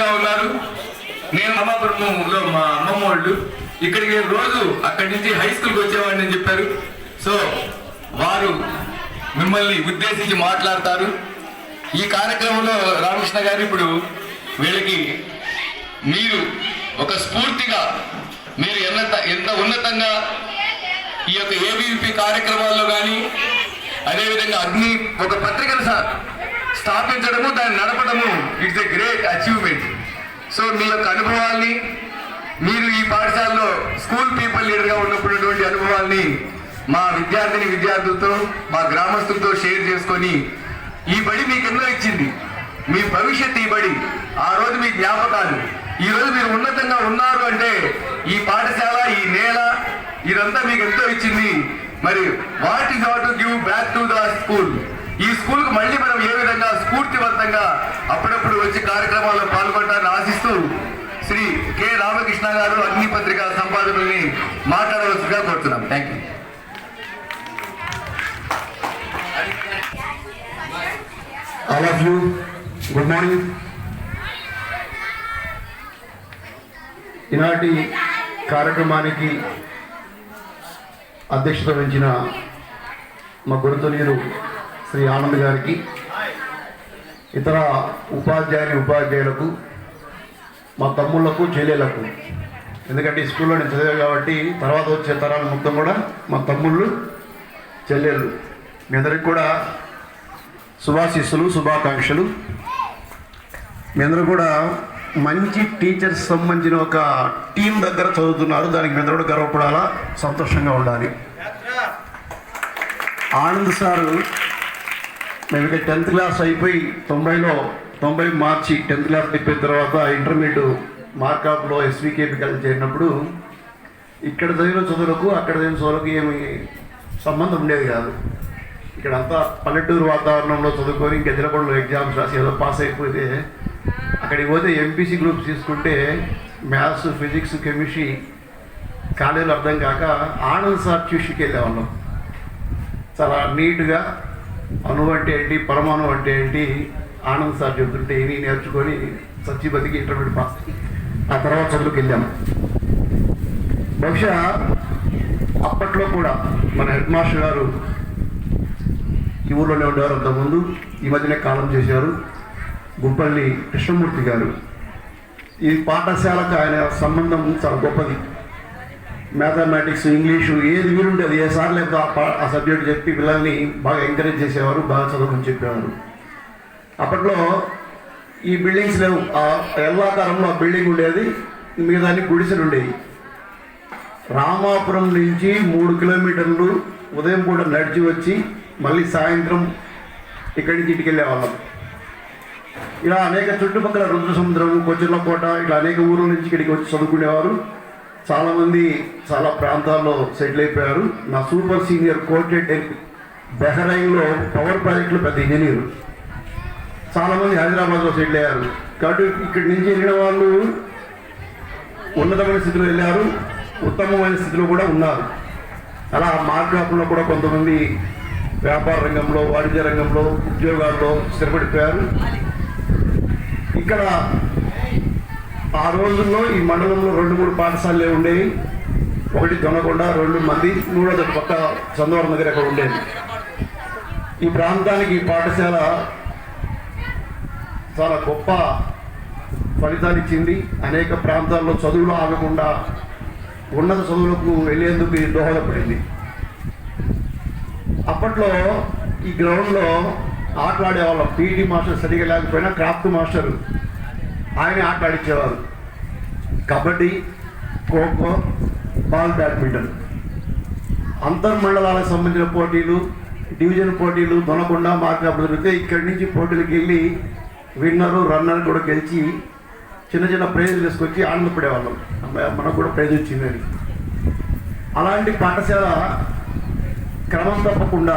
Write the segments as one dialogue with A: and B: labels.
A: గా ఉన్నారు. నేను అమ్మాపురంలో మా అమ్మమ్మ వాళ్ళు. ఇక్కడికి రోజు అక్కడి నుంచి హై స్కూల్కి వచ్చేవాడిని అని చెప్పారు. సో వారు మిమ్మల్ని ఉద్దేశించి మాట్లాడతారు. ఈ కార్యక్రమంలో రామకృష్ణ గారు ఇప్పుడు వీళ్ళకి మీరు ఒక స్ఫూర్తిగా మీరు ఎంత ఎంత ఉన్నతంగా ఈ యొక్క ఏబీవీపీ కార్యక్రమాల్లో కానీ అదేవిధంగా అగ్ని ఒక పత్రికను సార్ స్థాపించడము దాన్ని నడపడము it's a great achievement so మీ యొక్క అనుభవాల్ని మీరు ఈ పాఠశాలలో స్కూల్ పీపుల్ లీడర్గా ఉన్నప్పుడున్నటువంటి అనుభవాల్ని మా విద్యార్థిని విద్యార్థులతో మా గ్రామస్తులతో షేర్ చేసుకొని ఈ బడి మీకు ఎన్నో ఇచ్చింది. మీ భవిష్యత్ ఈ బడి. ఆ రోజు మీ జ్ఞాపకాలు. ఈ రోజు మీరు ఉన్నతంగా ఉన్నారు అంటే ఈ పాఠశాల ఈ నేల ఇదంతా మీకు ఎంతో ఇచ్చింది. మరి what is to give back to the school ఈ స్కూల్కు మళ్ళీ మనం ఏ విధంగా స్ఫూర్తివంతంగా అప్పుడప్పుడు వచ్చి కార్యక్రమాల్లో పాల్గొంటారని ఆశిస్తూ శ్రీ కె రామకృష్ణ గారు అగ్ని పత్రిక సంపాదకుల్ని మాట్లాడవలసిందిగా కోరుతున్నాం. Thank you
B: all of you good morning ఈనాటి కార్యక్రమానికి అధ్యక్షత వహించిన మా గురుతునీరు శ్రీ ఆనంద్ గారికి ఇతర ఉపాధ్యాయుని ఉపాధ్యాయులకు మా తమ్ముళ్ళకు చెల్లెలకు ఎందుకంటే ఈ స్కూల్లో నేను చదివా కాబట్టి తర్వాత వచ్చే తరాలు మొత్తం కూడా మా తమ్ముళ్ళు చెల్లెళ్ళు. మీ అందరికి కూడా శుభాశిస్సులు శుభాకాంక్షలు. మీ అందరూ కూడా మంచి టీచర్స్ సంబంధించిన ఒక టీం దగ్గర చదువుతున్నారు. దానికి మీ అందరూ కూడా గర్వపడాలా? సంతోషంగా ఉండాలి. ఆనంద్ సారు మేము ఇక్కడ టెన్త్ క్లాస్ అయిపోయి తొంభైలో తొంభై మార్చి టెన్త్ క్లాస్ అయిపోయిన తర్వాత ఇంటర్మీడియట్ మార్కాప్లో ఎస్వికేపీ కలిసి చేరినప్పుడు ఇక్కడ చదివిన చదువులకు అక్కడ చదివిన చదువులకు ఏమి సంబంధం ఉండేది కాదు. ఇక్కడ అంతా పల్లెటూరు వాతావరణంలో చదువుకొని గెజలపడలో ఎగ్జామ్స్ రాసి ఏదో పాస్ అయిపోతే అక్కడికి పోతే ఎంపీసీ గ్రూప్స్ తీసుకుంటే మ్యాథ్స్ ఫిజిక్స్ కెమిస్ట్రీ కాలేజీలో అర్థం కాక ఆనంద్ సార్ ట్యూషన్కి వెళ్ళేవాళ్ళం. చాలా నీట్గా అణు అంటే ఏంటి పరమాణు అంటే ఏంటి ఆనంద్ సార్ చెబుతుంటే ఇవి నేర్చుకొని సత్యపతికి బతికి ఇంటర్మీడియట్ పాస్. ఆ తర్వాత చదువుకి వెళ్ళాము బహుశా అప్పట్లో కూడా మన హెడ్ మాస్టర్ గారు ఈ ఊర్లోనే ఉండేవారు అంతకుముందు ఈ మధ్యనే కాలం చేశారు. గుంపల్లి కృష్ణమూర్తి గారు. ఈ పాఠశాలకు ఆయన సంబంధం చాలా గొప్పది. మ్యాథమెటిక్స్ ఇంగ్లీషు ఏది వీలుంటే అది ఏ సార్ లేదు ఆ పా- ఆ సబ్జెక్ట్ చెప్పి పిల్లల్ని బాగా ఎంకరేజ్ చేసేవారు బాగా చదవమని చెప్పేవారు. అప్పట్లో ఈ బిల్డింగ్స్ లేవు. ఆ ఎల్లాకారంలో ఆ బిల్డింగ్ ఉండేది మిగతాన్ని గుడిసెలు ఉండేవి. రామాపురం నుంచి మూడు కిలోమీటర్లు ఉదయం పూట నడిచి వచ్చి మళ్ళీ సాయంత్రం ఇక్కడి నుంచి ఇంటికి వెళ్ళేవాళ్ళం. ఇలా అనేక చుట్టుపక్కల రుద్ర సముద్రం కొచ్చిర్లకోట ఇట్లా అనేక ఊర్ల నుంచి ఇక్కడికి వచ్చి చదువుకునేవారు. చాలామంది చాలా ప్రాంతాల్లో సెటిల్ అయిపోయారు. నా సూపర్ సీనియర్ కోటెడ్ బెహరైన్లో పవర్ ప్రాజెక్టులో పెద్ద ఇంజనీర్. చాలామంది హైదరాబాద్లో సెటిల్ అయ్యారు. కాబట్టి ఇక్కడి నుంచి వెళ్ళిన వాళ్ళు ఉన్నతమైన స్థితిలో వెళ్ళారు. ఉత్తమమైన స్థితిలో కూడా ఉన్నారు. అలా మార్గాపంలో కూడా కొంతమంది వ్యాపార రంగంలో వాణిజ్య రంగంలో ఉద్యోగాల్లో స్థిరపడిపోయారు. ఇక్కడ ఆ రోజుల్లో ఈ మండలంలో రెండు మూడు పాఠశాలలే ఉండేవి. ఒకటి దొనకొండ రెండు మంది మూడోది పక్క చందవరం దగ్గర అక్కడ ఉండేది. ఈ ప్రాంతానికి ఈ పాఠశాల చాలా గొప్ప ఫలితాలు ఇచ్చింది. అనేక ప్రాంతాల్లో చదువులు ఆగకుండా ఉన్నత చదువులకు వెళ్ళేందుకు ఇది దోహదపడింది అప్పట్లో ఈ గ్రౌండ్లో ఆటలాడేవాళ్ళం. పీటీ మాస్టర్ సరిగా లేకపోయినా క్రాఫ్ట్ మాస్టర్ ఆయన ఆటలాడించేవారు కబడ్డీ ఖోఖో బాల్ బ్యాడ్మింటన్. అంతర్మండలాలకు సంబంధించిన పోటీలు డివిజన్ పోటీలు దొనకొండ మార్కాపులు జరిగితే ఇక్కడి నుంచి పోటీలకు వెళ్ళి విన్నరు రన్నర్ కూడా గెలిచి చిన్న చిన్న ప్రైజులు తీసుకొచ్చి ఆనందపడేవాళ్ళం. మనకు కూడా ప్రైజ్ వచ్చిందని అలాంటి పాఠశాల క్రమం తప్పకుండా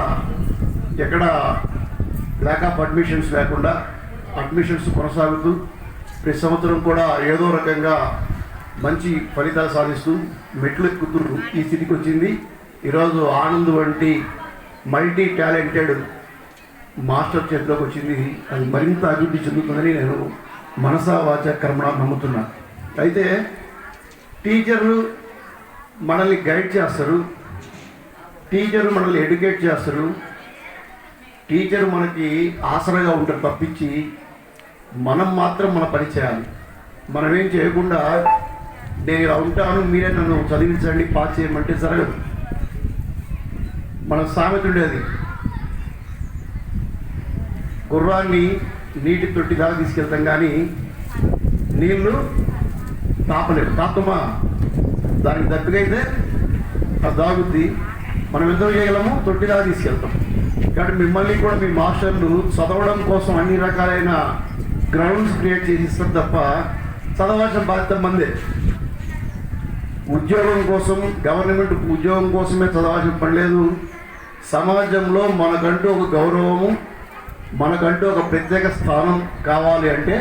B: ఎక్కడ ల్యాక్ ఆఫ్ అడ్మిషన్స్ లేకుండా అడ్మిషన్స్ కొనసాగుతూ ప్రతి సంవత్సరం కూడా ఏదో రకంగా మంచి ఫలితాలు సాధిస్తూ మెట్లు ఎక్కుతూ ఈ స్థితికి వచ్చింది. ఈరోజు ఆనంద్ వంటి మల్టీ టాలెంటెడ్ మాస్టర్ చేతిలోకి వచ్చింది. అది మరింత అభివృద్ధి చెందుతుందని నేను మనసా వాచ కర్మణ నమ్ముతున్నాను అయితే టీచర్లు మనల్ని గైడ్ చేస్తారు. టీచర్ మనల్ని ఎడ్యుకేట్ చేస్తారు. టీచర్ మనకి ఆసరాగా ఉంటారు. తప్పించి మనం మాత్రం మన పని చేయాలి. మనం ఏం చేయకుండా నేను ఇలా ఉంటాను మీరే నన్ను చదివించండి పాస్ చేయమంటే జరగదు. మన సామెత ఉండేది గుర్రాన్ని నీటి తొట్టి దాకా తీసుకెళ్తాం కానీ నీళ్ళు తాపలేదు తాపమా? దానికి దప్పికైతే అది దాగుద్ది మనం ఎంత చేయగలము? తొట్టి దాకా తీసుకెళ్తాం. కాబట్టి మిమ్మల్ని కూడా మీ మాస్టర్లు చదవడం కోసం అన్ని రకాలైన గ్రౌండ్స్ క్రియేట్ చేసి ఇస్తారు తప్ప చదవాల్సిన బాధ్యత మందే. ఉద్యోగం కోసం గవర్నమెంట్ ఉద్యోగం కోసమే చదవాల్సిన పని లేదు. సమాజంలో మనకంటూ ఒక గౌరవము మనకంటూ ఒక ప్రత్యేక స్థానం కావాలి అంటే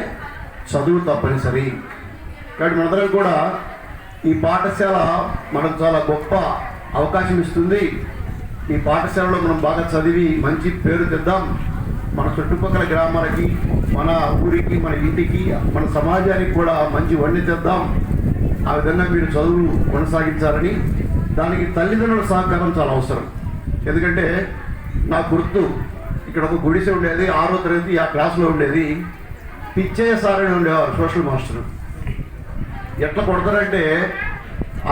B: చదువు తప్పనిసరి. కాబట్టి మనందరం కూడా ఈ పాఠశాల మనకు చాలా గొప్ప అవకాశం ఇస్తుంది. ఈ పాఠశాలలో మనం బాగా చదివి మంచి పేరు తెద్దాం. మన చుట్టుపక్కల గ్రామాలకి మన ఊరికి మన ఇంటికి మన సమాజానికి కూడా మంచి వండి తెద్దాం. ఆ విధంగా మీరు చదువు కొనసాగించాలని దానికి తల్లిదండ్రుల సహకారం చాలా అవసరం. ఎందుకంటే నా గుర్తు ఇక్కడ ఒక గుడిసె ఉండేది ఆరో తరగతి ఆ క్లాస్లో ఉండేది. పిచ్చయ్య సార్ అని ఉండేవారు సోషల్ మాస్టర్. ఎట్లా కొడతారంటే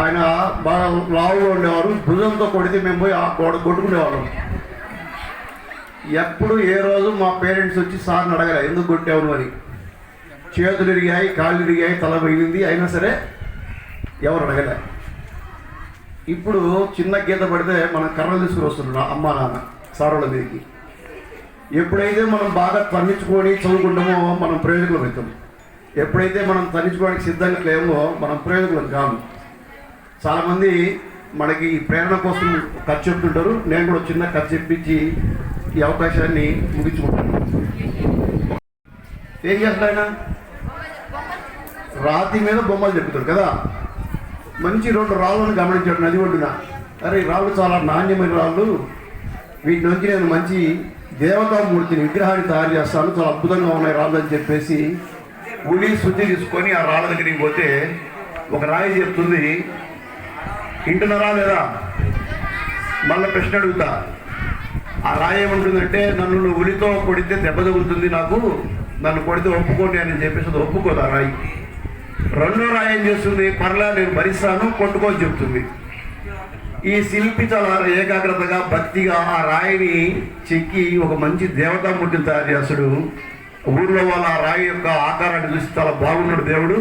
B: ఆయన బాగా లావుగా ఉండేవారు భుజంతో కొడితే మేము పోయి ఆ గోడ కొట్టుకునేవాళ్ళం. ఎప్పుడు ఏ రోజు మా పేరెంట్స్ వచ్చి సార్ని అడగలే ఎందుకు కొట్టావు అని. చేతులు ఇరిగాయి కాళ్ళు ఇరిగాయి తల పగిలింది అయినా సరే ఎవరు అడగలే. ఇప్పుడు చిన్న గీత పడితే మనం కర్రలు తీసుకుని వస్తున్నాం అమ్మ నాన్న సారోళ్ళ మీదకి ఎప్పుడైతే మనం బాగా తన్నించుకొని చదువుకుంటామో మనం ప్రయోజకులం అవుతాం. ఎప్పుడైతే మనం తరించుకోవడానికి సిద్ధంగా లేమో మనం ప్రయోజకులం కాము. చాలామంది మనకి ప్రేరణ కోసం ఖర్చు చెప్తుంటారు నేను కూడా చిన్న ఖర్చు చెప్పించి ఈ అవకాశాన్ని ముగించుకుంటాను ఏం చేస్తాడు ఆయన? రాతి మీద బొమ్మలు చెప్తాడు కదా? మంచి రెండు రాళ్ళను గమనించాడు నది ఒడ్డున. అరే రాళ్ళు చాలా నాణ్యమైన రాళ్ళు. వీటి నుంచి నేను మంచి దేవతామూర్తిని విగ్రహాన్ని తయారు చేస్తాను. చాలా అద్భుతంగా ఉన్నాయి రాళ్ళు అని చెప్పేసి ఉడి శుద్ధి తీసుకొని ఆ రాళ్ళ దగ్గరికి పోతే ఒక రాయి చెప్తుంది వింటున్నారా లేదా? మళ్ళీ ప్రశ్న అడుగుతా. ఆ రాయేమంటుందంటే నన్ను నువ్వు ఉలితో కొడితే దెబ్బ తగులుతుంది నాకు. నన్ను కొడితే ఒప్పుకోండి అని చెప్పేసి అది ఒప్పుకోదు ఆ రాయి. రెండో రాయి ఏం చేస్తుంది? పర్లా నేను భరిస్తాను కొట్టుకొని చెప్తుంది. ఈ శిల్పి చాలా ఏకాగ్రతగా భక్తిగా ఆ రాయిని చెక్కి ఒక మంచి దేవతామూర్తిని తయారు చేస్తాడు. ఊర్లో వాళ్ళ ఆ రాయి యొక్క ఆకారాన్ని చూసి చాలా బాగున్నాడు దేవుడు.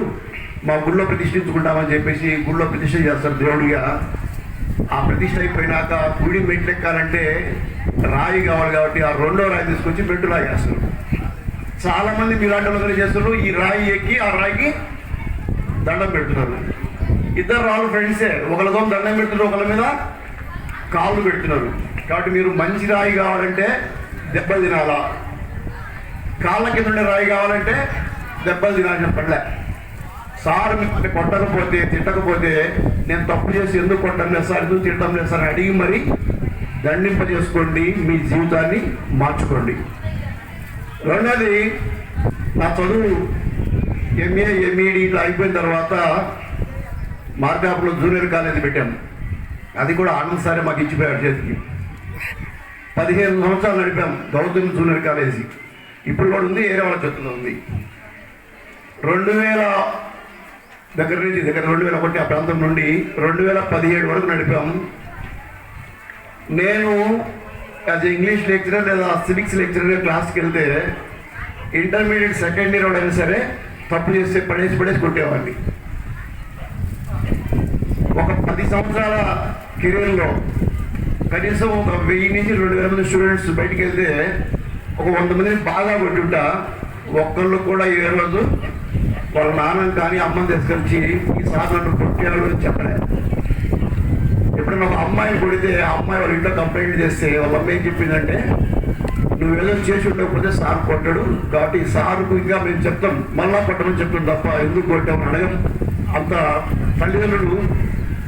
B: మా గుళ్ళో ప్రతిష్ఠించుకుంటామని చెప్పేసి గుళ్ళో ప్రతిష్ఠ చేస్తాడు దేవుడిగా. ఆ ప్రతిష్ట అయిపోయినాక గుడి మెట్లు ఎక్కాలంటే రాయి కావాలి కాబట్టి ఆ రెండో రాయి తీసుకొచ్చి మెట్టు రాయి చేస్తారు చాలా మంది మీలాంటి వాళ్ళు చేస్తున్నారు ఈ రాయి ఎక్కి ఆ రాయికి దండం పెడుతున్నారు. ఇద్దరు రాళ్ళు ఫ్రెండ్సే ఒకరితో దండం పెడుతున్నారు ఒకళ్ళ మీద కాళ్ళు పెడుతున్నారు. కాబట్టి మీరు మంచి రాయి కావాలంటే దెబ్బలు తినాలా? కాళ్ళ కింద ఉండే రాయి కావాలంటే దెబ్బలు తినాల్సిన పడలే సార్ మిమ్మల్ని కొట్టకపోతే తిట్టకపోతే నేను తప్పు చేసి ఎందుకు కొట్టడం లేదు సార్ ఎందుకు తిట్టడం లేదు సార్ అడిగి మరి దండింప చేసుకోండి మీ జీవితాన్ని మార్చుకోండి. రెండోది నా చదువు ఎంఏ ఎంఈడి ఇట్లా అయిపోయిన తర్వాత మార్గాపులో జూనియర్ కాలేజీ పెట్టాము అది కూడా ఆనంద్ సారే మాకు ఇచ్చిపోయాడు చేతికి. పదిహేను సంవత్సరాలు నడిపాం గౌతమ్ జూనియర్ కాలేజీ ఇప్పుడు కూడా ఉంది ఏరే వాళ్ళ చేతుల్లో ఉంది. రెండు వేల దగ్గర నుంచి దగ్గర రెండు వేల ఒకటి ఆ ప్రాంతం నుండి రెండు వేల పదిహేడు వరకు నడిపాం. నేను యాజ్ ఇంగ్లీష్ లెక్చరర్ లేదా సివిక్స్ లెక్చరర్ క్లాస్కి వెళ్తే ఇంటర్మీడియట్ సెకండ్ ఇయర్ అయినా సరే తప్పు చేస్తే పడేసి పడేసి కొట్టేవాడిని. ఒక పది సంవత్సరాల కెరీర్లో కనీసం ఒక వెయ్యి నుంచి రెండు వేల మంది స్టూడెంట్స్ బయటికి వెళ్తే ఒక వంద మందిని బాగా కొట్టుంటా. ఒక్కళ్ళు కూడా ఏ రోజు వాళ్ళ నాన్నని కానీ అమ్మని తీసుకొచ్చి ఈ సార్ నన్ను కొట్టాడు అని చెప్పలే. ఎప్పుడైనా ఒక అమ్మాయిని కొడితే ఆ అమ్మాయి వాళ్ళ ఇంట్లో కంప్లైంట్ చేస్తే వాళ్ళ అమ్మ ఏం చెప్పిందంటే నువ్వు ఏదో చేసి ఉండకపోతే సార్ కొట్టాడు. కాబట్టి సార్కు ఇంకా మేము చెప్తాం. మళ్ళా కొట్టమని చెప్తాం తప్ప ఎందుకు కొట్టామని అడగం. అంత తల్లిదండ్రులు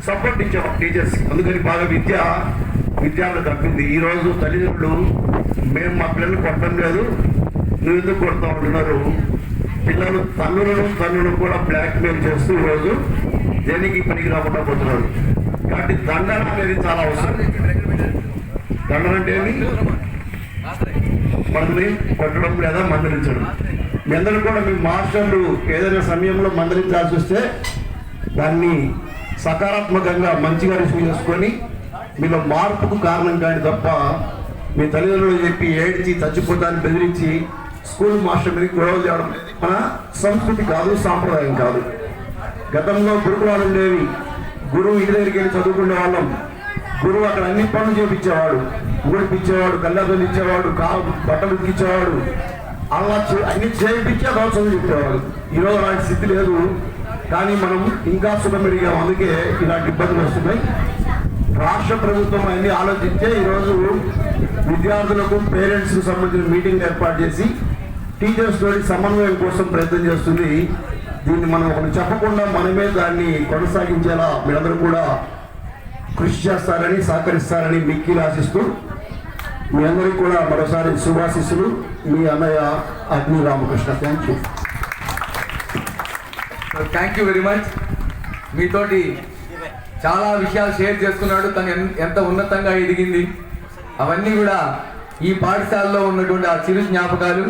B: సపోర్ట్ ఇచ్చాం టీచర్స్ అందుకని బాగా విద్య విద్యార్థులు తప్పింది ఈరోజు తల్లిదండ్రులు మేము మా పిల్లల్ని కొట్టడం లేదు. నువ్వు ఎందుకు కొడతా అంటున్నారు. పిల్లలు తల్లులను తల్లులను కూడా బ్లాక్మెయిల్ చేస్తూ ఈరోజు దేనికి పనికి రాకుండా పోతున్నారు. కాబట్టి దండన అనేది చాలా అవసరం. దండన అంటే ఏమి? మనల్ని కొట్టడం లేదా మందలించడం. మీ అందరూ కూడా మీ మాస్టర్లు ఏదైనా సమయంలో మందలించాల్సి వస్తే దాన్ని సకారాత్మకంగా మంచిగా రిసీవ్ చేసుకొని మీలో మార్పుకు కారణం కాని తప్ప మీ తల్లిదండ్రులు చెప్పి ఏడ్చి చచ్చిపోతాన్ని బెదిరించి స్కూల్ మాస్టర్ మీద గొడవలు చేయడం. మన సంస్కృతి కాదు సాంప్రదాయం కాదు. గతంలో గురుకులాలు ఉండేవి. గురువు ఇంటి దగ్గరికి వెళ్ళి చదువుకునే వాళ్ళం. గురువు అక్కడ అన్ని పనులు చేపించేవాడు. ఊడిపించేవాడు కళ్ళద్దులు ఇచ్చేవాడు కా బట్టలు ఉతికిచ్చేవాడు. అలా అన్ని చేయించి అలా చదువు చెప్పేవాడు. ఈరోజు అలాంటి స్థితి లేదు. కానీ మనం ఇంకా సుఖమెరిగాం అందుకే ఇలాంటి ఇబ్బందులు వస్తున్నాయి. రాష్ట్ర ప్రభుత్వం అన్ని ఆలోచించే ఈరోజు విద్యార్థులకు పేరెంట్స్కి సంబంధించిన మీటింగ్ ఏర్పాటు చేసి టీచర్స్ తోటి సమన్వయం కోసం ప్రయత్నం చేస్తుంది. దీన్ని మనం ఒకటి చెప్పకుండా మనమే దాన్ని కొనసాగించేలా మీరందరూ కూడా కృషి చేస్తారని సహకరిస్తారని మిక్కి ఆశిస్తూ మీ అందరికీ కూడా మరోసారి శుభాశిస్సులు. మీ అన్నయ్య Agni Ramakrishna. Thank you
C: thank you very much మీతోటి చాలా విషయాలు షేర్ చేసుకున్నాడు. తను ఎంత ఉన్నతంగా ఎదిగింది. అవన్నీ కూడా ఈ పాఠశాలలో ఉన్నటువంటి ఆ చిరు జ్ఞాపకాలు.